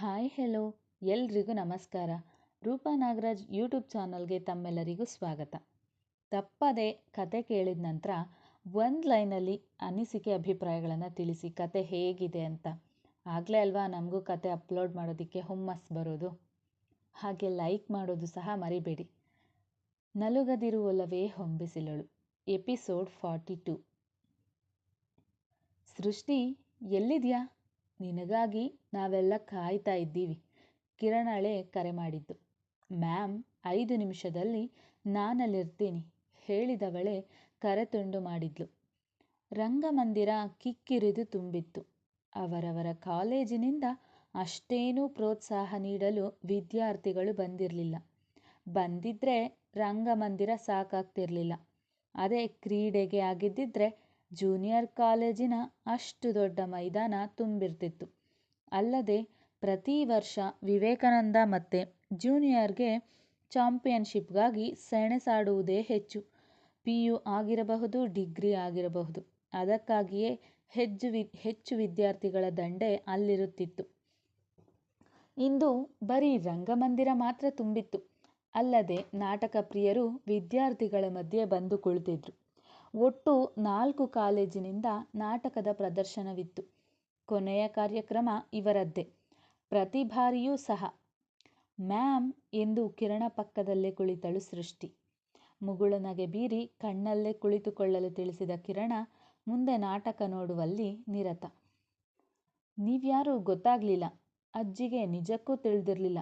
Hi hello, ಎಲ್ರಿಗೂ ನಮಸ್ಕಾರ. Roopa Nagaraj YouTube ಚಾನಲ್ಗೆ ತಮ್ಮೆಲ್ಲರಿಗೂ ಸ್ವಾಗತ. ತಪ್ಪದೆ ಕತೆ ಕೇಳಿದ ನಂತರ ಒಂದು ಲೈನಲ್ಲಿ ಅನಿಸಿಕೆ ಅಭಿಪ್ರಾಯಗಳನ್ನು ತಿಳಿಸಿ ಕತೆ ಹೇಗಿದೆ ಅಂತ. ಆಗಲೇ ಅಲ್ವಾ ನಮಗೂ ಕತೆ ಅಪ್ಲೋಡ್ ಮಾಡೋದಕ್ಕೆ ಹುಮ್ಮಸ್ ಬರೋದು? ಹಾಗೆ ಲೈಕ್ ಮಾಡೋದು ಸಹ ಮರಿಬೇಡಿ. ನಲುಗದಿರುವಲ್ಲವೇ ಹೊಂಬಿಸಿಲಳು. Episode forty two. ಸೃಷ್ಟಿ, ಎಲ್ಲಿದ್ಯಾ? ನಿನಗಾಗಿ ನಾವೆಲ್ಲ ಕಾಯ್ತಾ ಇದ್ದೀವಿ. ಕಿರಣಳೆ ಕರೆ ಮಾಡಿದ್ದು. ಮ್ಯಾಮ್, ಐದು ನಿಮಿಷದಲ್ಲಿ ನಾನಲ್ಲಿರ್ತೀನಿ ಹೇಳಿದವಳೆ ಕರೆ ತುಂಡು ಮಾಡಿದ್ಲು. ರಂಗಮಂದಿರ ಕಿಕ್ಕಿರಿದು ತುಂಬಿತ್ತು. ಅವರವರ ಕಾಲೇಜಿನಿಂದ ಅಷ್ಟೇನೂ ಪ್ರೋತ್ಸಾಹ ನೀಡಲು ವಿದ್ಯಾರ್ಥಿಗಳು ಬಂದಿರಲಿಲ್ಲ. ಬಂದಿದ್ರೆ ರಂಗಮಂದಿರ ಸಾಕಾಗ್ತಿರಲಿಲ್ಲ. ಅದೇ ಕ್ರೀಡೆಗೆ ಆಗಿದ್ದಿದ್ರೆ ಜೂನಿಯರ್ ಕಾಲೇಜಿನ ಅಷ್ಟು ದೊಡ್ಡ ಮೈದಾನ ತುಂಬಿರ್ತಿತ್ತು. ಅಲ್ಲದೆ ಪ್ರತಿ ವರ್ಷ ವಿವೇಕಾನಂದ ಮತ್ತು ಜೂನಿಯರ್ಗೆ ಚಾಂಪಿಯನ್ಶಿಪ್ಗಾಗಿ ಸೆಣಸಾಡುವುದೇ ಹೆಚ್ಚು. ಪಿ ಯು ಆಗಿರಬಹುದು, ಡಿಗ್ರಿ ಆಗಿರಬಹುದು. ಅದಕ್ಕಾಗಿಯೇ ಹೆಚ್ಚು ವಿ, ಹೆಚ್ಚು ವಿದ್ಯಾರ್ಥಿಗಳ ದಂಡೆ ಅಲ್ಲಿರುತ್ತಿತ್ತು. ಇಂದು ಬರೀ ರಂಗಮಂದಿರ ಮಾತ್ರ ತುಂಬಿತ್ತು. ಅಲ್ಲದೆ ನಾಟಕ ಪ್ರಿಯರು ವಿದ್ಯಾರ್ಥಿಗಳ ಮಧ್ಯೆ ಬಂದು ಕುಳಿತಿದ್ರು. ಒಟ್ಟು ನಾಲ್ಕು ಕಾಲೇಜಿನಿಂದ ನಾಟಕದ ಪ್ರದರ್ಶನವಿತ್ತು. ಕೊನೆಯ ಕಾರ್ಯಕ್ರಮ ಇವರದ್ದೇ. ಪ್ರತಿ ಬಾರಿಯೂ ಸಹ. ಮ್ಯಾಮ್ ಎಂದು ಕಿರಣ ಪಕ್ಕದಲ್ಲೇ ಕುಳಿತಳು ಸೃಷ್ಟಿ. ಮುಗುಳನಗೆ ಬೀರಿ ಕಣ್ಣಲ್ಲೇ ಕುಳಿತುಕೊಳ್ಳಲು ತಿಳಿಸಿದ ಕಿರಣ ಮುಂದೆ ನಾಟಕ ನೋಡುವಲ್ಲಿ ನಿರತ. ನೀವ್ಯಾರು ಗೊತ್ತಾಗ್ಲಿಲ್ಲ. ಅಜ್ಜಿಗೆ ನಿಜಕ್ಕೂ ತಿಳಿದಿರಲಿಲ್ಲ.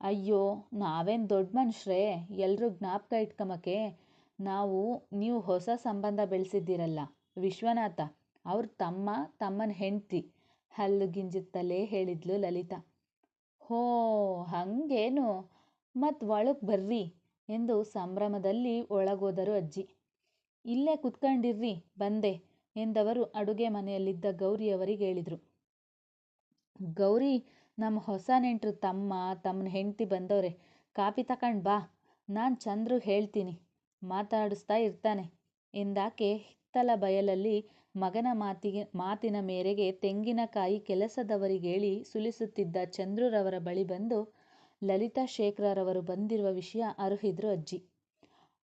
ಅಯ್ಯೋ, ನಾವೇನು ದೊಡ್ಡ ಮನುಷ್ಯರೇ ಎಲ್ಲರೂ ಜ್ಞಾಪಕ ಇಟ್ಕೊಂಬಕ್ಕೆ ನಾವು, ನೀವು ಹೊಸ ಸಂಬಂಧ ಬೆಳೆಸಿದ್ದೀರಲ್ಲ, ವಿಶ್ವನಾಥ, ಅವ್ರ ತಮ್ಮ, ತಮ್ಮನ ಹೆಂಡತಿ. ಹಲ್ಲು ಗಿಂಜುತ್ತಲೇ ಹೇಳಿದ್ಲು ಲಲಿತಾ. ಹೋ, ಹಾಗೇನು? ಮತ್ತು ಒಳಗೆ ಬರ್ರಿ ಎಂದು ಸಂಭ್ರಮದಲ್ಲಿ ಒಳಗೋದರು ಅಜ್ಜಿ. ಇಲ್ಲೇ ಕುತ್ಕೊಂಡಿರ್ರಿ, ಬಂದೆ ಎಂದವರು ಅಡುಗೆ ಮನೆಯಲ್ಲಿದ್ದ ಗೌರಿಯವರಿಗೆ ಹೇಳಿದರು. ಗೌರಿ ನಮ್ಮ ಹೊಸ ನೆಂಟರು ತಮ್ಮ, ತಮ್ಮನ ಹೆಂಡತಿ ಬಂದವ್ರೆ ಕಾಪಿ ತಕಂಡು ಬಾ, ನಾನು ಚಂದ್ರು ಹೇಳ್ತೀನಿ. ಮಾತಾಡಿಸ್ತಾ ಇರ್ತಾನೆ. ಎಂದಾಕೆ ಹಿತ್ತಲ ಬಯಲಲ್ಲಿ ಮಗನ ಮಾತಿಗೆ, ಮಾತಿನ ಮೇರೆಗೆ ತೆಂಗಿನಕಾಯಿ ಕೆಲಸದವರಿಗೇಳಿ ಸುಲಿಸುತ್ತಿದ್ದ ಚಂದ್ರುರವರ ಬಳಿ ಬಂದು ಲಲಿತಾ ಶೇಖರರವರು ಬಂದಿರುವ ವಿಷಯ ಅರುಹಿದ್ರು ಅಜ್ಜಿ.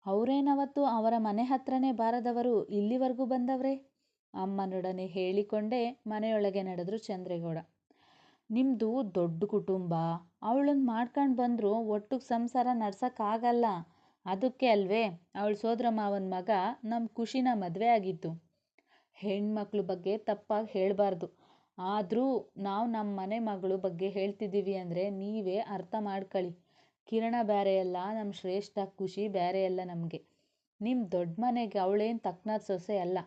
ಅವರೇನವತ್ತು ಅವರ ಮನೆ ಹತ್ರನೇ ಬಾರದವರು ಇಲ್ಲಿವರೆಗೂ ಬಂದವ್ರೆ? ಅಮ್ಮನೊಡನೆ ಹೇಳಿಕೊಂಡೇ ಮನೆಯೊಳಗೆ ನಡೆದ್ರು ಚಂದ್ರೇಗೌಡ. ನಿಮ್ಮದು ದೊಡ್ಡ ಕುಟುಂಬ. ಅವಳನ್ನು ಮಾಡ್ಕೊಂಡು ಬಂದರೂ ಒಟ್ಟಿಗೆ ಸಂಸಾರ ನಡ್ಸೋಕ್ಕಾಗಲ್ಲ. ಅದಕ್ಕೆ ಅಲ್ವೇ, ಅವಳ ಸೋದರ ಮಾವನ ಮಗ ನಮ್ಮ ಖುಷಿನ ಮದುವೆ ಆಗಿದ್ದು. ಹೆಣ್ಮಕ್ಳ ಬಗ್ಗೆ ತಪ್ಪಾಗಿ ಹೇಳಬಾರ್ದು. ಆದರೂ ನಾವು ನಮ್ಮ ಮನೆ ಮಗಳ ಬಗ್ಗೆ ಹೇಳ್ತಿದ್ದೀವಿ ಅಂದರೆ ನೀವೇ ಅರ್ಥ ಮಾಡ್ಕೊಳ್ಳಿ ಕಿರಣ ಬೇರೆ ಅಲ್ಲ ನಮ್ಮ ಶ್ರೇಷ್ಠ ಖುಷಿ ಬೇರೆ ಅಲ್ಲ ನಮಗೆ. ನಿಮ್ಮ ದೊಡ್ಡ ಮನೆಗೆ ಅವಳೇನು ತಕ್ಕನಾದ ಸೊಸೆ ಅಲ್ಲ.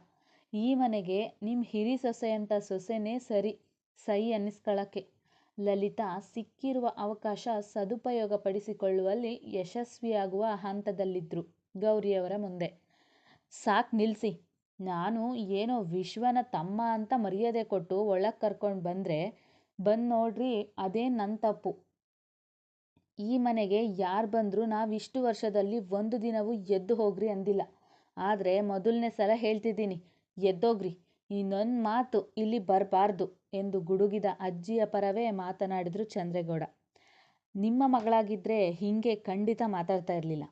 ಈ ಮನೆಗೆ ನಿಮ್ಮ ಹಿರಿ ಸೊಸೆ ಅಂತ ಸೊಸೆನೇ ಸರಿ, ಸೈ ಅನ್ನಿಸ್ಕೊಳ್ಳೋಕ್ಕೆ ಲಲಿತಾ ಸಿಕ್ಕಿರುವ ಅವಕಾಶ ಸದುಪಯೋಗಪಡಿಸಿಕೊಳ್ಳುವಲ್ಲಿ ಯಶಸ್ವಿಯಾಗುವ ಹಂತದಲ್ಲಿದ್ರು ಗೌರಿಯವರ ಮುಂದೆ. ಸಾಕ್ ನಿಲ್ಲಿಸಿ ನಾನು ಏನೋ ವಿಶ್ವನ ತಮ್ಮ ಅಂತ ಮರ್ಯಾದೆ ಕೊಟ್ಟು ಒಳಗೆ ಕರ್ಕೊಂಡು ಬಂದರೆ ಬಂದು ನೋಡ್ರಿ ಅದೇ ನನ್ನ ತಪ್ಪು. ಈ ಮನೆಗೆ ಯಾರು ಬಂದರೂ ನಾವು ಇಷ್ಟು ವರ್ಷದಲ್ಲಿ ಒಂದು ದಿನವೂ ಎದ್ದು ಹೋಗ್ರಿ ಅಂದಿಲ್ಲ. ಆದರೆ ಮೊದಲನೇ ಸಲ ಹೇಳ್ತಿದ್ದೀನಿ, ಎದ್ದೋಗ್ರಿ. ಇನ್ನೊಂದು ಮಾತು ಇಲ್ಲಿ ಬರಬಾರ್ದು ಎಂದು ಗುಡುಗಿದ ಅಜ್ಜಿಯ ಪರವೇ ಮಾತನಾಡಿದ್ರು ಚಂದ್ರೇಗೌಡ. ನಿಮ್ಮ ಮಗಳಾಗಿದ್ದರೆ ಹೀಗೆ ಖಂಡಿತ ಮಾತಾಡ್ತಾ ಇರಲಿಲ್ಲ.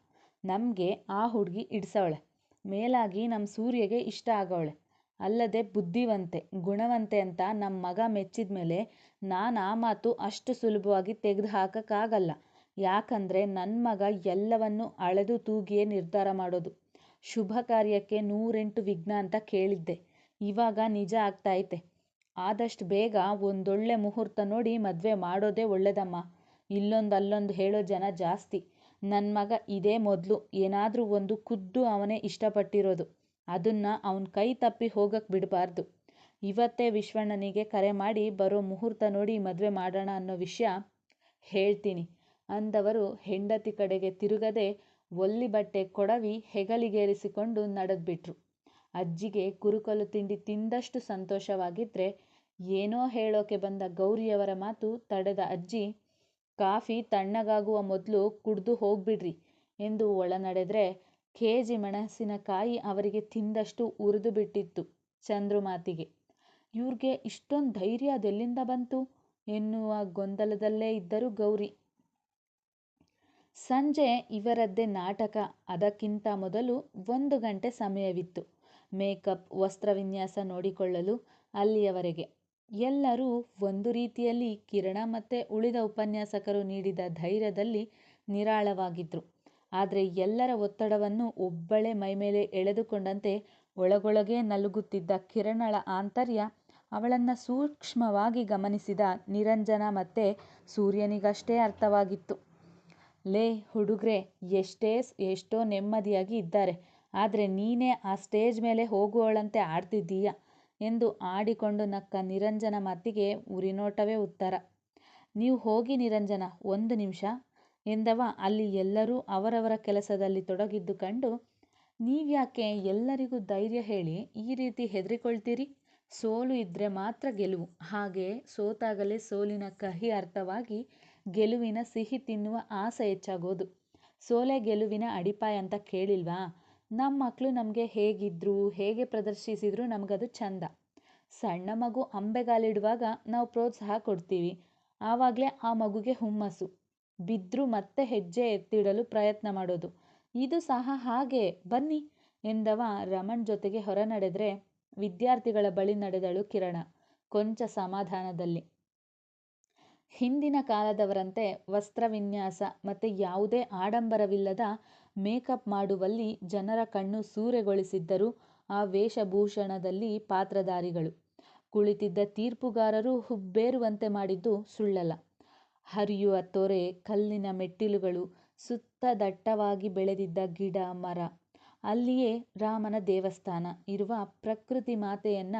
ನಮಗೆ ಆ ಹುಡುಗಿ ಇಡ್ಸವಳೆ. ಮೇಲಾಗಿ ನಮ್ಮ ಸೂರ್ಯಗೆ ಇಷ್ಟ ಆಗವಳೆ. ಅಲ್ಲದೆ ಬುದ್ಧಿವಂತೆ, ಗುಣವಂತೆ ಅಂತ ನಮ್ಮ ಮಗ ಮೆಚ್ಚಿದ ಮೇಲೆ ನಾನು ಆ ಮಾತು ಅಷ್ಟು ಸುಲಭವಾಗಿ ತೆಗೆದು ಹಾಕೋಕ್ಕಾಗಲ್ಲ. ಯಾಕಂದರೆ ನನ್ನ ಮಗ ಎಲ್ಲವನ್ನು ಅಳೆದು ತೂಗಿಯೇ ನಿರ್ಧಾರ ಮಾಡೋದು. ಶುಭ ಕಾರ್ಯಕ್ಕೆ ನೂರೆಂಟು ವಿಘ್ನ ಅಂತ ಕೇಳಿದ್ದೆ. ಇವಾಗ ನಿಜ ಆಗ್ತೈತೆ ಆದಷ್ಟು ಬೇಗ ಒಂದೊಳ್ಳೆ ಮುಹೂರ್ತ ನೋಡಿ ಮದುವೆ ಮಾಡೋದೇ ಒಳ್ಳೇದಮ್ಮ. ಇಲ್ಲೊಂದು ಅಲ್ಲೊಂದು ಹೇಳೋ ಜನ ಜಾಸ್ತಿ. ನನ್ನ ಮಗ ಇದೇ ಮೊದಲು. ಏನಾದರೂ ಒಂದು ಖುದ್ದು ಅವನೇ ಇಷ್ಟಪಟ್ಟಿರೋದು. ಅದನ್ನು ಅವನ ಕೈ ತಪ್ಪಿ ಹೋಗಕ್ಕೆ ಬಿಡಬಾರ್ದು. ಇವತ್ತೇ ವಿಶ್ವಣ್ಣನಿಗೆ ಕರೆ ಮಾಡಿ ಬರೋ ಮುಹೂರ್ತ ನೋಡಿ ಮದುವೆ ಮಾಡೋಣ ಅನ್ನೋ ವಿಷಯ ಹೇಳ್ತೀನಿ. ಅಂದವರು ಹೆಂಡತಿ ಕಡೆಗೆ ತಿರುಗದೆ ಒಲ್ಲಿ ಬಟ್ಟೆ ಕೊಡವಿ ಹೆಗಲಿಗೇರಿಸಿಕೊಂಡು ನಡೆದ್ಬಿಟ್ರು. ಅಜ್ಜಿಗೆ ಕುರುಕಲು ತಿಂಡಿ ತಿಂದಷ್ಟು ಸಂತೋಷವಾಗಿದ್ರೆ ಏನೋ ಹೇಳೋಕೆ ಬಂದ ಗೌರಿಯವರ ಮಾತು ತಡೆದ ಅಜ್ಜಿ, ಕಾಫಿ ತಣ್ಣಗಾಗುವ ಮೊದಲು ಕುಡಿದು ಹೋಗ್ಬಿಡ್ರಿ ಎಂದು ಒಳನಡೆದ್ರೆ ಕೆಜಿ ಮೆಣಸಿನಕಾಯಿ ಅವರಿಗೆ ತಿಂದಷ್ಟು ಉರಿದು ಬಿಟ್ಟಿತ್ತು ಚಂದ್ರು ಮಾತಿಗೆ. ಇವ್ರಿಗೆ ಇಷ್ಟೊಂದು ಧೈರ್ಯ ಅದೆಲ್ಲಿಂದ ಬಂತು? ಎನ್ನುವ ಗೊಂದಲದಲ್ಲೇ ಇದ್ದರು ಗೌರಿ. ಸಂಜೆ ಇವರದ್ದೇ ನಾಟಕ. ಅದಕ್ಕಿಂತ ಮೊದಲು ಒಂದು ಗಂಟೆ ಸಮಯವಿತ್ತು. ಮೇಕಪ್ ವಸ್ತ್ರವಿನ್ಯಾಸ ನೋಡಿಕೊಳ್ಳಲು ಅಲ್ಲಿಯವರೆಗೆ. ಎಲ್ಲರೂ ಒಂದು ರೀತಿಯಲ್ಲಿ ಕಿರಣ ಮತ್ತೆ ಉಳಿದ ಉಪನ್ಯಾಸಕರು ನೀಡಿದ ಧೈರ್ಯದಲ್ಲಿ ನಿರಾಳವಾಗಿದ್ರು. ಆದರೆ ಎಲ್ಲರ ಒತ್ತಡವನ್ನು ಒಬ್ಬಳೇ ಮೈಮೇಲೆ ಎಳೆದುಕೊಂಡಂತೆ ಒಳಗೊಳಗೇ ನಲುಗುತ್ತಿದ್ದ ಕಿರಣಳ ಆಂತರ್ಯ ಅವಳನ್ನು ಸೂಕ್ಷ್ಮವಾಗಿ ಗಮನಿಸಿದ ನಿರಂಜನ ಮತ್ತೆ ಸೂರ್ಯನಿಗಷ್ಟೇ ಅರ್ಥವಾಗಿತ್ತು. ಲೇ ಹುಡುಗ್ರೆ, ಎಷ್ಟೇ ಎಷ್ಟೋ ನೆಮ್ಮದಿಯಾಗಿ ಇದ್ದಾರೆ. ಆದರೆ ನೀನೇ ಆ ಸ್ಟೇಜ್ ಮೇಲೆ ಹೋಗುವವಳಂತೆ ಆಡ್ತಿದ್ದೀಯ? ಎಂದು ಆಡಿಕೊಂಡು ನಕ್ಕ ನಿರಂಜನ ಮಾತಿಗೆ ಉರಿನೋಟವೇ ಉತ್ತರ. ನೀವು ಹೋಗಿ ನಿರಂಜನ, ಒಂದು ನಿಮಿಷ. ಎಂದವ, ಅಲ್ಲಿ ಎಲ್ಲರೂ ಅವರವರ ಕೆಲಸದಲ್ಲಿ ತೊಡಗಿದ್ದು ಕಂಡು, ನೀವ್ಯಾಕೆ ಎಲ್ಲರಿಗೂ ಧೈರ್ಯ ಹೇಳಿ ಈ ರೀತಿ ಹೆದರಿಕೊಳ್ತೀರಿ? ಸೋಲು ಇದ್ರೆ ಮಾತ್ರ ಗೆಲುವು. ಹಾಗೆ ಸೋತಾಗಲೇ ಸೋಲಿನ ಕಹಿ ಅರ್ಥವಾಗಿ ಗೆಲುವಿನ ಸಿಹಿ ತಿನ್ನುವ ಆಸೆ ಹೆಚ್ಚಾಗೋದು. ಸೋಲೆ ಗೆಲುವಿನ ಅಡಿಪಾಯ ಅಂತ ಕೇಳಿಲ್ವಾ? ನಮ್ಮ ಮಕ್ಕಳು ನಮಗೆ ಹೇಗಿದ್ರು, ಹೇಗೆ ಪ್ರದರ್ಶಿಸಿದ್ರು ನಮಗದು ಚಂದ ಸಣ್ಣ ಮಗು ಅಂಬೆಗಾಲಿಡುವಾಗ ನಾವು ಪ್ರೋತ್ಸಾಹ ಕೊಡ್ತೀವಿ. ಆವಾಗಲೇ ಆ ಮಗುಗೆ ಹುಮ್ಮಸ್ಸು. ಬಿದ್ದರೂ ಮತ್ತೆ ಹೆಜ್ಜೆ ಎತ್ತಿಡಲು ಪ್ರಯತ್ನ ಮಾಡೋದು. ಇದು ಸಹ ಹಾಗೆ. ಬನ್ನಿ, ಎಂದವ ರಮಣ್ ಜೊತೆಗೆ ಹೊರ ನಡೆದರೆ ವಿದ್ಯಾರ್ಥಿಗಳ ಬಳಿ ನಡೆದಳು ಕಿರಣ, ಕೊಂಚ ಸಮಾಧಾನದಲ್ಲಿ. ಹಿಂದಿನ ಕಾಲದವರಂತೆ ವಸ್ತ್ರವಿನ್ಯಾಸ ಮತ್ತೆ ಯಾವುದೇ ಆಡಂಬರವಿಲ್ಲದ ಮೇಕಪ್ ಮಾಡುವಲ್ಲಿ ಜನರ ಕಣ್ಣು ಸೂರೆಗೊಳಿಸಿದ್ದರು. ಆ ವೇಷಭೂಷಣದಲ್ಲಿ ಪಾತ್ರಧಾರಿಗಳು. ಕುಳಿತಿದ್ದ ತೀರ್ಪುಗಾರರು ಹುಬ್ಬೇರುವಂತೆ ಮಾಡಿದ್ದು ಸುಳ್ಳಲ್ಲ. ಹರಿಯುವ ತೊರೆ, ಕಲ್ಲಿನ ಮೆಟ್ಟಿಲುಗಳು, ಸುತ್ತ ದಟ್ಟವಾಗಿ ಬೆಳೆದಿದ್ದ ಗಿಡ, ಮರ. ಅಲ್ಲಿಯೇ ರಾಮನ ದೇವಸ್ಥಾನ. ಇರುವ ಪ್ರಕೃತಿ ಮಾತೆಯನ್ನ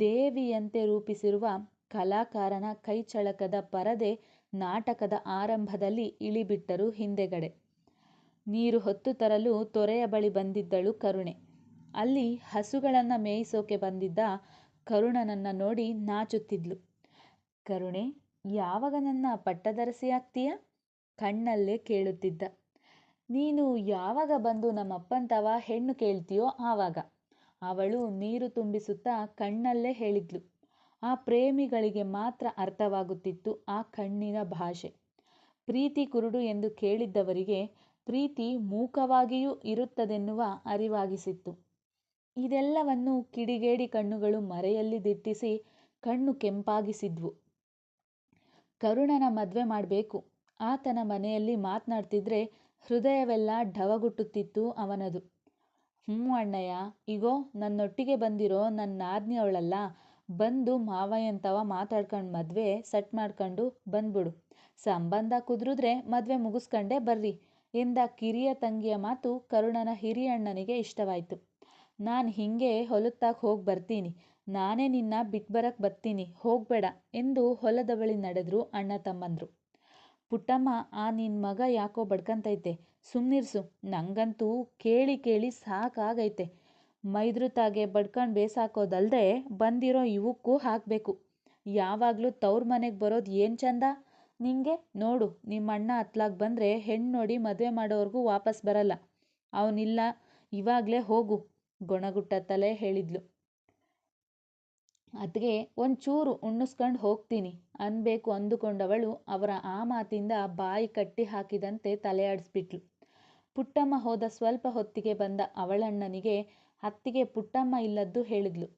ದೇವಿಯಂತೆ ರೂಪಿಸಿರುವ ಕಲಾಕಾರನ ಕೈಚಳಕದ ಪರದೆ ನಾಟಕದ ಆರಂಭದಲ್ಲಿ ಇಳಿಬಿಟ್ಟರು ಹಿಂದೆಗಡೆ. ನೀರು ಹೊತ್ತು ತರಲು ತೊರೆಯ ಬಳಿ ಬಂದಿದ್ದಳು ಕರುಣೆ. ಅಲ್ಲಿ ಹಸುಗಳನ್ನು ಮೇಯಿಸೋಕೆ ಬಂದಿದ್ದ ಕರುಣನನ್ನ ನೋಡಿ ನಾಚುತ್ತಿದ್ಲು. ಕರುಣೆ, ಯಾವಾಗ ನನ್ನ ಪಟ್ಟದರಸಿ ಆಗ್ತೀಯ ಕಣ್ಣಲ್ಲೇ ಕೇಳುತ್ತಿದ್ದ. ನೀನು ಯಾವಾಗ ಬಂದು ನಮ್ಮಪ್ಪಂತವ ಹೆಣ್ಣು ಕೇಳ್ತೀಯೋ ಆವಾಗ. ಅವಳು ನೀರು ತುಂಬಿಸುತ್ತಾ ಕಣ್ಣಲ್ಲೇ ಹೇಳಿದ್ಲು. ಆ ಪ್ರೇಮಿಗಳಿಗೆ ಮಾತ್ರ ಅರ್ಥವಾಗುತ್ತಿತ್ತು ಆ ಕಣ್ಣಿನ ಭಾಷೆ. ಪ್ರೀತಿ ಕುರುಡು ಎಂದು ಕೇಳಿದ್ದವರಿಗೆ ಪ್ರೀತಿ ಮೂಕವಾಗಿಯೂ ಇರುತ್ತದೆನ್ನುವ ಅರಿವಾಗಿಸಿತ್ತು. ಇದೆಲ್ಲವನ್ನು ಕಿಡಿಗೇಡಿ ಕಣ್ಣುಗಳು ಮರೆಯಲ್ಲಿ ದಿಟ್ಟಿಸಿ ಕಣ್ಣು ಕೆಂಪಾಗಿಸಿದ್ವು. ಕರುಣನ ಮದುವೆ ಮಾಡಬೇಕು. ಆತನ ಮನೆಯಲ್ಲಿ ಮಾತನಾಡ್ತಿದ್ರೆ ಹೃದಯವೆಲ್ಲ ಢವಗುಟ್ಟುತ್ತಿತ್ತು ಅವನದು. ಹ್ಞೂ ಅಣ್ಣಯ್ಯ, ಇಗೋ, ನನ್ನೊಟ್ಟಿಗೆ ಬಂದಿರೋ ನನ್ನ ನಾದ್ನಿ ಅವಳಲ್ಲ ಬಂದು ಮಾವಯ್ಯಂತವ ಮಾತಾಡ್ಕೊಂಡು ಮದುವೆ ಸೆಟ್ ಮಾಡ್ಕೊಂಡು ಬಂದ್ಬಿಡು. ಸಂಬಂಧ ಕುದುರಿದ್ರೆ ಮದುವೆ ಮುಗಿಸ್ಕೊಂಡೇ ಬರ್ರಿ. ಎಂದ ಕಿರಿಯ ತಂಗಿಯ ಮಾತು ಕರುಣನ ಹಿರಿಯಣ್ಣನಿಗೆ ಇಷ್ಟವಾಯಿತು. ನಾನು ಹಿಂಗೆ ಹೊಲತ್ತಾಗ ಹೋಗಿ ಬರ್ತೀನಿ, ನಾನೇ ನಿನ್ನ ಬಿಟ್ಬರಕ್ ಬರ್ತೀನಿ, ಹೋಗ್ಬೇಡ ಎಂದು ಹೊಲದ ಬಳಿ ನಡೆದ್ರು ಅಣ್ಣ ತಮ್ಮಂದ್ರು. ಪುಟ್ಟಮ್ಮ, ಆ ನಿನ್ ಮಗ ಯಾಕೋ ಬಡ್ಕಂತೈತೆ? ಸುಮ್ನಿರ್ಸು, ನಂಗಂತೂ ಕೇಳಿ ಕೇಳಿ ಸಾಕಾಗೈತೆ. ಮೈದ್ರುತಾಗೆ ಬಡ್ಕಂಡ್ ಬೇಸಾಕೋದಲ್ದೆ ಬಂದಿರೋ ಇವಕ್ಕೂ ಹಾಕಬೇಕು. ಯಾವಾಗಲೂ ತವ್ರ ಮನೆಗೆ ಬರೋದು ಏನು ಚಂದ? ನಿಂಗೆ ನೋಡು ನಿಮ್ಮ ಅಣ್ಣ ಅತ್ಲಾಗ ಬಂದರೆ ಹೆಣ್ಣು ನೋಡಿ ಮದುವೆ ಮಾಡೋವರೆಗೂ ವಾಪಸ್ ಬರಲ್ಲ. ಅವನಿಲ್ಲ, ಇವಾಗಲೇ ಹೋಗು, ಗೊಣಗುಟ್ಟ ತಲೆ ಹೇಳಿದ್ಲು. ಅದ್ಗೆ ಒಂಚೂರು ಉಣ್ಣಿಸ್ಕೊಂಡು ಹೋಗ್ತೀನಿ, ಅನ್ಬೇಕು ಅಂದುಕೊಂಡವಳು ಅವರ ಆ ಮಾತಿಂದ ಬಾಯಿ ಕಟ್ಟಿ ಹಾಕಿದಂತೆ ತಲೆಯಾಡಿಸ್ಬಿಟ್ಲು ಪುಟ್ಟಮ್ಮ ಹೋದ ಸ್ವಲ್ಪ ಹೊತ್ತಿಗೆ ಬಂದ ಅವಳಣ್ಣನಿಗೆ ಅತ್ತಿಗೆ ಪುಟ್ಟಮ್ಮ ಇಲ್ಲದ್ದು ಹೇಳಿದ್ಲು.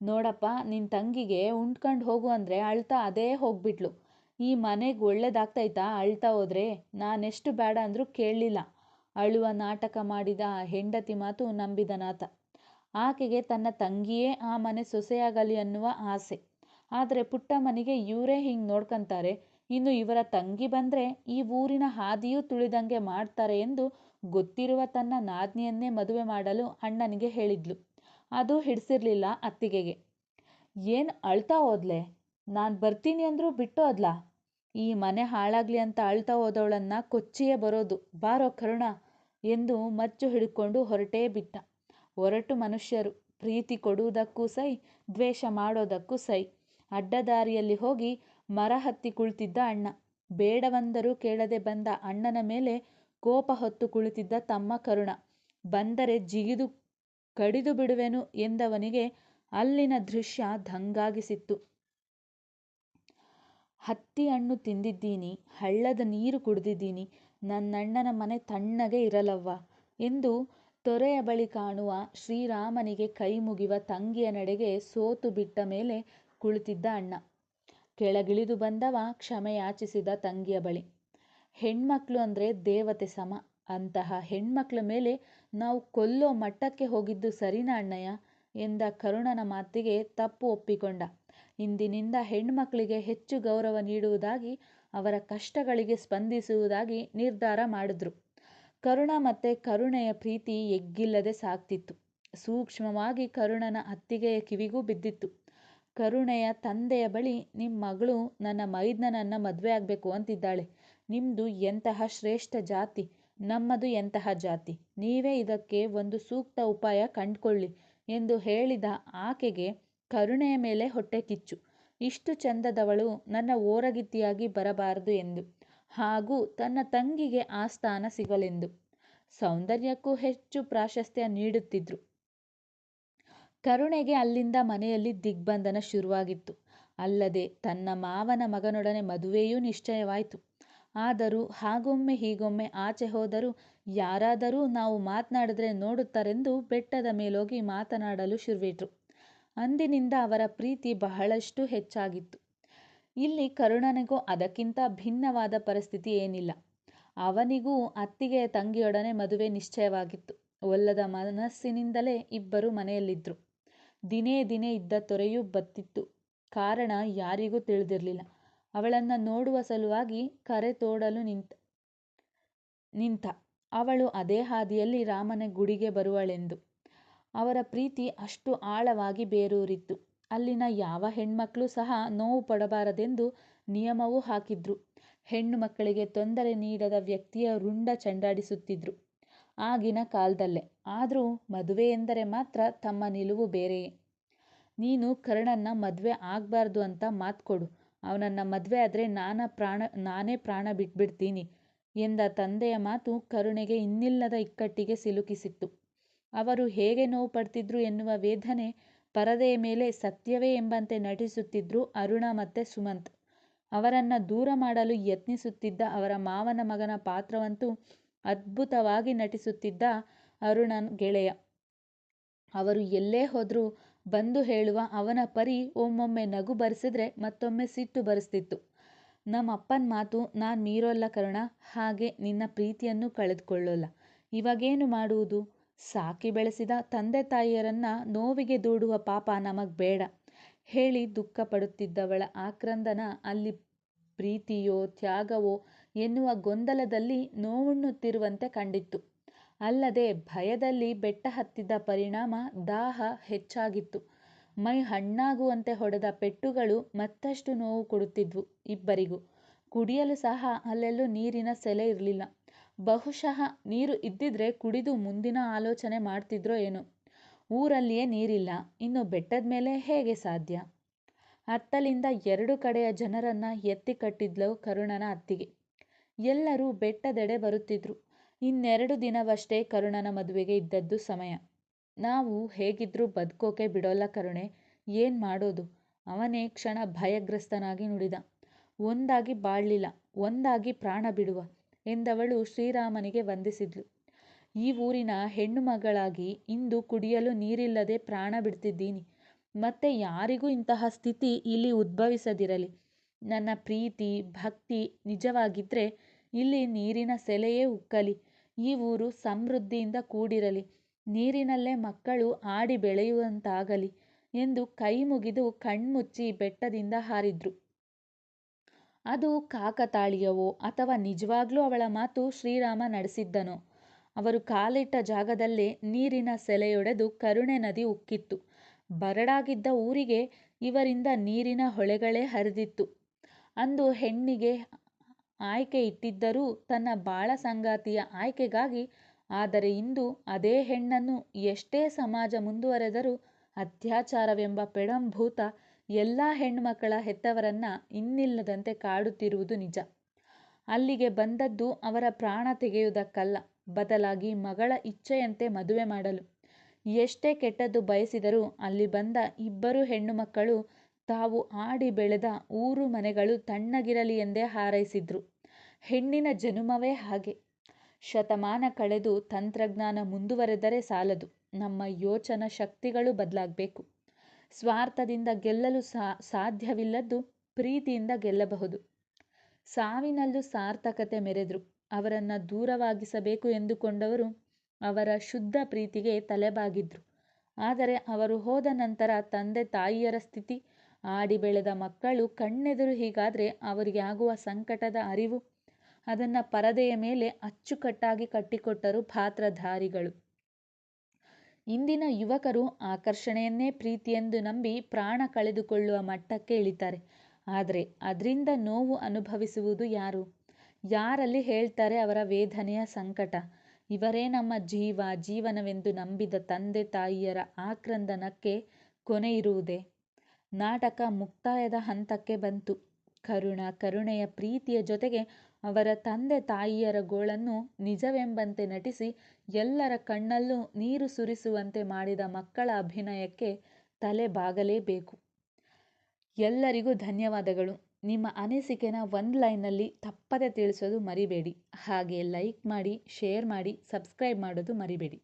ನೋಡಪ್ಪ ನಿನ್ನ ತಂಗಿಗೆ ಉಂಡ್ಕೊಂಡು ಹೋಗು ಅಂದರೆ ಅಳ್ತಾ ಅದೇ ಹೋಗ್ಬಿಟ್ಲು. ಈ ಮನೆಗೆ ಒಳ್ಳೇದಾಗ್ತೈತಾ ಅಳ್ತಾ ಹೋದ್ರೆ? ನಾನೆಷ್ಟು ಬೇಡ ಅಂದರೂ ಕೇಳಲಿಲ್ಲ. ಅಳುವ ನಾಟಕ ಮಾಡಿದ ಹೆಂಡತಿ ಮಾತು ನಂಬಿದನಾತ ಆಕೆಗೆ ತನ್ನ ತಂಗಿಯೇ ಆ ಮನೆ ಸೊಸೆಯಾಗಲಿ ಅನ್ನುವ ಆಸೆ. ಆದರೆ ಮನೆಗೆ ಇವರೇ ಹಿಂಗೆ ನೋಡ್ಕಂತಾರೆ. ಇನ್ನು ಇವರ ತಂಗಿ ಬಂದರೆ ಈ ಊರಿನ ಹಾದಿಯೂ ತುಳಿದಂಗೆ ಮಾಡ್ತಾರೆ ಎಂದು ಗೊತ್ತಿರುವ ತನ್ನ ನಾದ್ನಿಯನ್ನೇ ಮದುವೆ ಮಾಡಲು ಅಣ್ಣನಿಗೆ ಹೇಳಿದ್ಲು. ಅದು ಹಿಡಿಸಿರ್ಲಿಲ್ಲ ಅತ್ತಿಗೆಗೆ. ಏನು ಅಳ್ತಾ ಹೋದ್ಲೆ? ನಾನು ಬರ್ತೀನಿ ಅಂದರೂ ಬಿಟ್ಟು ಹೋದ್ಲಾ? ಈ ಮನೆ ಹಾಳಾಗ್ಲಿ ಅಂತ ಅಳ್ತಾ ಹೋದವಳನ್ನ ಕೊಚ್ಚಿಯೇ ಬರೋದು. ಬಾರೋ ಕರುಣ ಎಂದು ಮಚ್ಚು ಹಿಡ್ಕೊಂಡು ಹೊರಟೇ ಬಿಟ್ಟ. ಹೊರಟು ಮನುಷ್ಯರು. ಪ್ರೀತಿ ಕೊಡುವುದಕ್ಕೂ ಸೈ, ದ್ವೇಷ ಮಾಡೋದಕ್ಕೂ ಸೈ. ಅಡ್ಡದಾರಿಯಲ್ಲಿ ಹೋಗಿ ಮರ ಹತ್ತಿ ಕುಳಿತಿದ್ದ ಅಣ್ಣ. ಬೇಡವಂದರೂ ಕೇಳದೆ ಬಂದ ಅಣ್ಣನ ಮೇಲೆ ಕೋಪ ಹೊತ್ತು ಕುಳಿತಿದ್ದ ತಮ್ಮ ಕರುಣ. ಬಂದರೆ ಜಿಗಿದು, ಕಡಿದು ಬಿಡುವೆನು ಎಂದವನಿಗೆ ಅಲ್ಲಿನ ದೃಶ್ಯ ದಂಗಾಗಿಸಿತ್ತು ಹತ್ತಿ ಹಣ್ಣು ತಿಂದಿದ್ದೀನಿ, ಹಳ್ಳದ ನೀರು ಕುಡಿದಿದ್ದೀನಿ, ನನ್ನಣ್ಣನ ಮನೆ ತಣ್ಣಗೆ ಇರಲವ್ವ ಎಂದು ತೊರೆಯ ಬಳಿ ಕಾಣುವ ಶ್ರೀರಾಮನಿಗೆ ಕೈ ಮುಗಿವ ತಂಗಿಯ ನಡೆಗೆ ಸೋತು ಬಿಟ್ಟ ಮೇಲೆ ಕುಳಿತಿದ್ದ ಅಣ್ಣ. ಕೆಳಗಿಳಿದು ಬಂದವ ಕ್ಷಮೆಯಾಚಿಸಿದ ತಂಗಿಯ ಬಳಿ. ಹೆಣ್ಮಕ್ಳು ಅಂದರೆ ದೇವತೆ ಸಮ. ಅಂತಹ ಹೆಣ್ಮಕ್ಳ ಮೇಲೆ ನಾವು ಕೊಲ್ಲೋ ಮಟ್ಟಕ್ಕೆ ಹೋಗಿದ್ದು ಸರಿನಾ ಅಣ್ಣಯ್ಯ? ಎಂದ ಕರುಣನ ಮಾತಿಗೆ ತಪ್ಪು ಒಪ್ಪಿಕೊಂಡ. ಇಂದಿನಿಂದ ಹೆಣ್ಮಕ್ಳಿಗೆ ಹೆಚ್ಚು ಗೌರವ ನೀಡುವುದಾಗಿ, ಅವರ ಕಷ್ಟಗಳಿಗೆ ಸ್ಪಂದಿಸುವುದಾಗಿ ನಿರ್ಧಾರ ಮಾಡಿದ್ರು. ಕರುಣ ಮತ್ತೆ ಕರುಣೆಯ ಪ್ರೀತಿ ಎಗ್ಗಿಲ್ಲದೆ ಸಾಗ್ತಿತ್ತು. ಸೂಕ್ಷ್ಮವಾಗಿ ಕರುಣನ ಅತ್ತಿಗೆಯ ಕಿವಿಗೂ ಬಿದ್ದಿತ್ತು. ಕರುಣೆಯ ತಂದೆಯ ಬಳಿ ನಿಮ್ಮ ಮಗಳು ನನ್ನ ಮೈದ್ನನನ್ನು ಮದುವೆ ಆಗಬೇಕು ಅಂತಿದ್ದಾಳೆ. ನಿಮ್ಮದು ಎಂತಹ ಶ್ರೇಷ್ಠ ಜಾತಿ, ನಮ್ಮದು ಎಂತಹ ಜಾತಿ. ನೀವೇ ಇದಕ್ಕೆ ಒಂದು ಸೂಕ್ತ ಉಪಾಯ ಕಂಡುಕೊಳ್ಳಿ. ಎಂದು ಹೇಳಿದ ಆಕೆಗೆ ಕರುಣೆಯ ಮೇಲೆ ಹೊಟ್ಟೆ ಕಿಚ್ಚು. ಇಷ್ಟು ಚಂದದವಳು ನನ್ನ ಓರಗಿತ್ತಿಯಾಗಿ ಬರಬಾರದು ಎಂದು ಹಾಗೂ ತನ್ನ ತಂಗಿಗೆ ಆ ಸ್ಥಾನ ಸಿಗಲೆಂದು ಸೌಂದರ್ಯಕ್ಕೂ ಹೆಚ್ಚು ಪ್ರಾಶಸ್ತ್ಯ ನೀಡುತ್ತಿದ್ರು. ಕರುಣೆಗೆ ಅಲ್ಲಿಂದ ಮನೆಯಲ್ಲಿ ದಿಗ್ಬಂಧನ ಶುರುವಾಗಿತ್ತು. ಅಲ್ಲದೆ ತನ್ನ ಮಾವನ ಮಗನೊಡನೆ ಮದುವೆಯೂ ನಿಶ್ಚಯವಾಯಿತು. ಆದರೂ ಹಾಗೊಮ್ಮೆ ಹೀಗೊಮ್ಮೆ ಆಚೆ ಹೋದರೂ ಯಾರಾದರೂ ನಾವು ಮಾತನಾಡಿದ್ರೆ ನೋಡುತ್ತಾರೆಂದು ಬೆಟ್ಟದ ಮೇಲೋಗಿ ಮಾತನಾಡಲು ಶುರುವಿಟ್ರು. ಅಂದಿನಿಂದ ಅವರ ಪ್ರೀತಿ ಬಹಳಷ್ಟು ಹೆಚ್ಚಾಗಿತ್ತು. ಇಲ್ಲಿ ಕರುಣನಿಗೂ ಅದಕ್ಕಿಂತ ಭಿನ್ನವಾದ ಪರಿಸ್ಥಿತಿ ಏನಿಲ್ಲ. ಅವನಿಗೂ ಅತ್ತಿಗೆಯ ತಂಗಿಯೊಡನೆ ಮದುವೆ ನಿಶ್ಚಯವಾಗಿತ್ತು. ಒಲ್ಲದ ಮನಸ್ಸಿನಿಂದಲೇ ಇಬ್ಬರು ಮನೆಯಲ್ಲಿದ್ದರು ದಿನೇ ದಿನೇ ಇದ್ದ ತೊರೆಯೂ ಬತ್ತಿತ್ತು. ಕಾರಣ ಯಾರಿಗೂ ತಿಳಿದಿರಲಿಲ್ಲ. ಅವಳನ್ನು ನೋಡುವ ಸಲುವಾಗಿ ಕರೆ ತೋಡಲು ನಿಂತ ನಿಂತ. ಅವಳು ಅದೇ ಹಾದಿಯಲ್ಲಿ ರಾಮನ ಗುಡಿಗೆ ಬರುವಳೆಂದು. ಅವರ ಪ್ರೀತಿ ಅಷ್ಟು ಆಳವಾಗಿ ಬೇರೂರಿತ್ತು. ಅಲ್ಲಿನ ಯಾವ ಹೆಣ್ಮಕ್ಳು ಸಹ ನೋವು ಪಡಬಾರದೆಂದು ನಿಯಮವೂ ಹಾಕಿದ್ರು. ಹೆಣ್ಣು ಮಕ್ಕಳಿಗೆ ತೊಂದರೆ ನೀಡದ ವ್ಯಕ್ತಿಯ ರುಂಡ ಚಂಡಾಡಿಸುತ್ತಿದ್ರು. ಆಗಿನ ಕಾಲದಲ್ಲೇ. ಆದರೂ ಮದುವೆ ಎಂದರೆ ಮಾತ್ರ ತಮ್ಮ ನಿಲುವು ಬೇರೆಯೇ. ನೀನು ಕರ್ಣನ್ನ ಮದುವೆ ಆಗಬಾರ್ದು ಅಂತ ಮಾತು ಕೊಡು ಅವನನ್ನು ಮದುವೆ ಆದರೆ ನಾನ ಪ್ರಾಣ, ನಾನೇ ಪ್ರಾಣ ಬಿಟ್ಬಿಡ್ತೀನಿ ಎಂದ ತಂದೆಯ ಮಾತು ಕರುಣೆಗೆ ಇನ್ನಿಲ್ಲದ ಇಕ್ಕಟ್ಟಿಗೆ ಸಿಲುಕಿಸಿತ್ತು. ಅವರು ಹೇಗೆ ನೋವು ಪಡ್ತಿದ್ರು ಎನ್ನುವ ವೇದನೆ ಪರದೆಯ ಮೇಲೆ ಸತ್ಯವೇ ಎಂಬಂತೆ ನಟಿಸುತ್ತಿದ್ರು ಅರುಣ ಮತ್ತು ಸುಮಂತ್. ಅವರನ್ನು ದೂರ ಮಾಡಲು ಯತ್ನಿಸುತ್ತಿದ್ದ ಅವರ ಮಾವನ ಮಗನ ಪಾತ್ರವಂತೂ ಅದ್ಭುತವಾಗಿ ನಟಿಸುತ್ತಿದ್ದ ಅರುಣನ್ ಗೆಳೆಯ. ಅವರು ಎಲ್ಲೇ ಹೋದರೂ ಬಂದು ಹೇಳುವ ಅವನ ಪರಿ ಒಮ್ಮೊಮ್ಮೆ ನಗು ಬರೆಸಿದ್ರೆ ಮತ್ತೊಮ್ಮೆ ಸಿಟ್ಟು ಬರೆಸ್ತಿತ್ತು. ನಮ್ಮ ಅಪ್ಪನ ಮಾತು ನಾನು ಮೀರೋಲ್ಲ ಕರುಣ, ಹಾಗೆ ನಿನ್ನ ಪ್ರೀತಿಯನ್ನು ಕಳೆದುಕೊಳ್ಳೋಲ್ಲ. ಇವಾಗೇನು ಮಾಡುವುದು? ಸಾಕಿ ಬೆಳೆಸಿದ ತಂದೆ ತಾಯಿಯರನ್ನ ನೋವಿಗೆ ದೂಡುವ ಪಾಪ ನಮಗೆ ಬೇಡ. ಹೇಳಿ ದುಃಖ ಪಡುತ್ತಿದ್ದವಳ ಆಕ್ರಂದನ ಅಲ್ಲಿ ಪ್ರೀತಿಯೋ ತ್ಯಾಗವೋ ಎನ್ನುವ ಗೊಂದಲದಲ್ಲಿ ನೋವುಣ್ಣುತ್ತಿರುವಂತೆ ಕಂಡಿತ್ತು. ಅಲ್ಲದೆ ಭಯದಲ್ಲಿ ಬೆಟ್ಟ ಹತ್ತಿದ ಪರಿಣಾಮ ದಾಹ ಹೆಚ್ಚಾಗಿತ್ತು. ಮೈ ಹಣ್ಣಾಗುವಂತೆ ಹೊಡೆದ ಪೆಟ್ಟುಗಳು ಮತ್ತಷ್ಟು ನೋವು ಕೊಡುತ್ತಿದ್ವು ಇಬ್ಬರಿಗೂ. ಕುಡಿಯಲು ಸಹ ಅಲ್ಲೆಲ್ಲೂ ನೀರಿನ ಸೆಲೆ ಇರಲಿಲ್ಲ. ಬಹುಶಃ ನೀರು ಇದ್ದಿದ್ರೆ ಕುಡಿದು ಮುಂದಿನ ಆಲೋಚನೆ ಮಾಡ್ತಿದ್ರೋ ಏನೋ. ಊರಲ್ಲಿಯೇ ನೀರಿಲ್ಲ. ಇನ್ನು ಬೆಟ್ಟದ ಮೇಲೆ ಹೇಗೆ ಸಾಧ್ಯ? ಅತ್ತಲಿಂದ ಎರಡು ಕಡೆಯ ಜನರನ್ನ ಎತ್ತಿ ಕಟ್ಟಿದ್ಲು ಕರುಣನ ಅತ್ತಿಗೆ. ಎಲ್ಲರೂ ಬೆಟ್ಟದೆಡೆ ಬರುತ್ತಿದ್ರು. ಇನ್ನೆರಡು ದಿನವಷ್ಟೇ ಕರುಣನ ಮದುವೆಗೆ ಇದ್ದದ್ದು ಸಮಯ. ನಾವು ಹೇಗಿದ್ರೂ ಬದುಕೋಕೆ ಬಿಡೋಲ್ಲ ಕರುಣೆ, ಏನು ಮಾಡೋದು? ಅವನೇ ಕ್ಷಣ ಭಯಗ್ರಸ್ತನಾಗಿ ನುಡಿದ. ಒಂದಾಗಿ ಬಾಳ್ಲಿಲ್ಲ, ಒಂದಾಗಿ ಪ್ರಾಣ ಬಿಡುವ ಎಂದವಳು ಶ್ರೀರಾಮನಿಗೆ ವಂದಿಸಿದ್ಲು. ಈ ಊರಿನ ಹೆಣ್ಣು ಮಗಳಾಗಿ ಇಂದು ಕುಡಿಯಲು ನೀರಿಲ್ಲದೆ ಪ್ರಾಣ ಬಿಡ್ತಿದ್ದೀನಿ. ಮತ್ತೆ ಯಾರಿಗೂ ಇಂತಹ ಸ್ಥಿತಿ ಇಲ್ಲಿ ಉದ್ಭವಿಸದಿರಲಿ. ನನ್ನ ಪ್ರೀತಿ, ಭಕ್ತಿ ನಿಜವಾಗಿದ್ದರೆ ಇಲ್ಲಿ ನೀರಿನ ಸೆಲೆಯೇ ಉಕ್ಕಲಿ. ಈ ಊರು ಸಮೃದ್ಧಿಯಿಂದ ಕೂಡಿರಲಿ. ನೀರಿನಲ್ಲೇ ಮಕ್ಕಳು ಆಡಿ ಬೆಳೆಯುವಂತಾಗಲಿ ಎಂದು ಕೈ ಮುಗಿದು ಕಣ್ಮುಚ್ಚಿ ಬೆಟ್ಟದಿಂದ ಹಾರಿದ್ರು. ಅದು ಕಾಕತಾಳೀಯವೋ ಅಥವಾ ನಿಜವಾಗ್ಲೂ ಅವಳ ಮಾತು ಶ್ರೀರಾಮ ನಡೆಸಿದ್ದನೋ? ಅವರು ಕಾಲಿಟ್ಟ ಜಾಗದಲ್ಲೇ ನೀರಿನ ಸೆಲೆಯೊಡೆದು ಕರುಣೆ ನದಿ ಉಕ್ಕಿತ್ತು. ಬರಡಾಗಿದ್ದ ಊರಿಗೆ ಇವರಿಂದ ನೀರಿನ ಹೊಳೆಗಳೇ ಹರಿದಿತ್ತು. ಅಂದು ಹೆಣ್ಣಿಗೆ ಆಯ್ಕೆ ಇಟ್ಟಿದ್ದರೂ ತನ್ನ ಬಾಳ ಸಂಗಾತಿಯ ಆಯ್ಕೆಗಾಗಿ, ಆದರೆ ಇಂದು ಅದೇ ಹೆಣ್ಣನ್ನು ಎಷ್ಟೇ ಸಮಾಜ ಮುಂದುವರೆದರೂ ಅತ್ಯಾಚಾರವೆಂಬ ಪೆಡಂಭೂತ ಎಲ್ಲ ಹೆಣ್ಣುಮಕ್ಕಳ ಹೆತ್ತವರನ್ನ ಇನ್ನಿಲ್ಲದಂತೆ ಕಾಡುತ್ತಿರುವುದು ನಿಜ. ಅಲ್ಲಿಗೆ ಬಂದದ್ದು ಅವರ ಪ್ರಾಣ ತೆಗೆಯುವುದಕ್ಕಲ್ಲ, ಬದಲಾಗಿ ಮಗಳ ಇಚ್ಛೆಯಂತೆ ಮದುವೆ ಮಾಡಲು. ಎಷ್ಟೇ ಕೆಟ್ಟದ್ದು ಬಯಸಿದರೂ ಅಲ್ಲಿ ಬಂದ ಇಬ್ಬರು ಹೆಣ್ಣು ಮಕ್ಕಳು ತಾವು ಆಡಿ ಬೆಳೆದ ಊರು ಮನೆಗಳು ತಣ್ಣಗಿರಲಿ ಎಂದೇ ಹಾರೈಸಿದ್ರು. ಹೆಣ್ಣಿನ ಜನುಮವೇ ಹಾಗೆ. ಶತಮಾನ ಕಳೆದು ತಂತ್ರಜ್ಞಾನ ಮುಂದುವರೆದರೆ ಸಾಲದು. ನಮ್ಮ ಯೋಚನಾ ಶಕ್ತಿಗಳು ಬದಲಾಗಬೇಕು. ಸ್ವಾರ್ಥದಿಂದ ಗೆಲ್ಲಲು ಸಾಧ್ಯವಿಲ್ಲದ್ದು ಪ್ರೀತಿಯಿಂದ ಗೆಲ್ಲಬಹುದು. ಸಾವಿನಲ್ಲೂ ಸಾರ್ಥಕತೆ ಮೆರೆದ್ರು. ಅವರನ್ನು ದೂರವಾಗಿಸಬೇಕು ಎಂದುಕೊಂಡವರು ಅವರ ಶುದ್ಧ ಪ್ರೀತಿಗೆ ತಲೆಬಾಗಿದ್ರು. ಆದರೆ ಅವರು ಹೋದ ನಂತರ ತಂದೆ ತಾಯಿಯರ ಸ್ಥಿತಿ, ಆಡಿ ಬೆಳೆದ ಮಕ್ಕಳು ಕಣ್ಣೆದುರು ಹೀಗಾದರೆ ಅವರಿಗೆ ಆಗುವ ಸಂಕಟದ ಅರಿವು ಅದನ್ನು ಪರದೆಯ ಮೇಲೆ ಅಚ್ಚುಕಟ್ಟಾಗಿ ಕಟ್ಟಿಕೊಟ್ಟರು ಪಾತ್ರಧಾರಿಗಳು. ಇಂದಿನ ಯುವಕರು ಆಕರ್ಷಣೆಯನ್ನೇ ಪ್ರೀತಿಯೆಂದು ನಂಬಿ ಪ್ರಾಣ ಕಳೆದುಕೊಳ್ಳುವ ಮಟ್ಟಕ್ಕೆ ಇಳಿತಾರೆ. ಆದರೆ ಅದರಿಂದ ನೋವು ಅನುಭವಿಸುವುದು ಯಾರು? ಯಾರಲ್ಲಿ ಹೇಳ್ತಾರೆ ಅವರ ವೇದನೆಯ ಸಂಕಟ? ಇವರೇ ನಮ್ಮ ಜೀವ, ಜೀವನವೆಂದು ನಂಬಿದ ತಂದೆ ತಾಯಿಯರ ಆಕ್ರಂದನಕ್ಕೆ ಕೊನೆ ಇರುವುದೇ? ನಾಟಕ ಮುಕ್ತಾಯದ ಹಂತಕ್ಕೆ ಬಂತು. ಕರುಣ, ಕರುಣೆಯ ಪ್ರೀತಿಯ ಜೊತೆಗೆ ಅವರ ತಂದೆ ತಾಯಿಯರ ಗೋಳನ್ನು ನಿಜವೆಂಬಂತೆ ನಟಿಸಿ ಎಲ್ಲರ ಕಣ್ಣಲ್ಲೂ ನೀರು ಸುರಿಸುವಂತೆ ಮಾಡಿದ ಮಕ್ಕಳ ಅಭಿನಯಕ್ಕೆ ತಲೆ ಬಾಗಲೇಬೇಕು ಎಲ್ಲರಿಗೂ ಧನ್ಯವಾದಗಳು. ನಿಮ್ಮ ಅನಿಸಿಕೆನ ಒಂದು ಲೈನಲ್ಲಿ ತಪ್ಪದೆ ತಿಳಿಸೋದು ಮರಿಬೇಡಿ. ಹಾಗೆ ಲೈಕ್ ಮಾಡಿ, ಶೇರ್ ಮಾಡಿ, ಸಬ್ಸ್ಕ್ರೈಬ್ ಮಾಡೋದು ಮರಿಬೇಡಿ.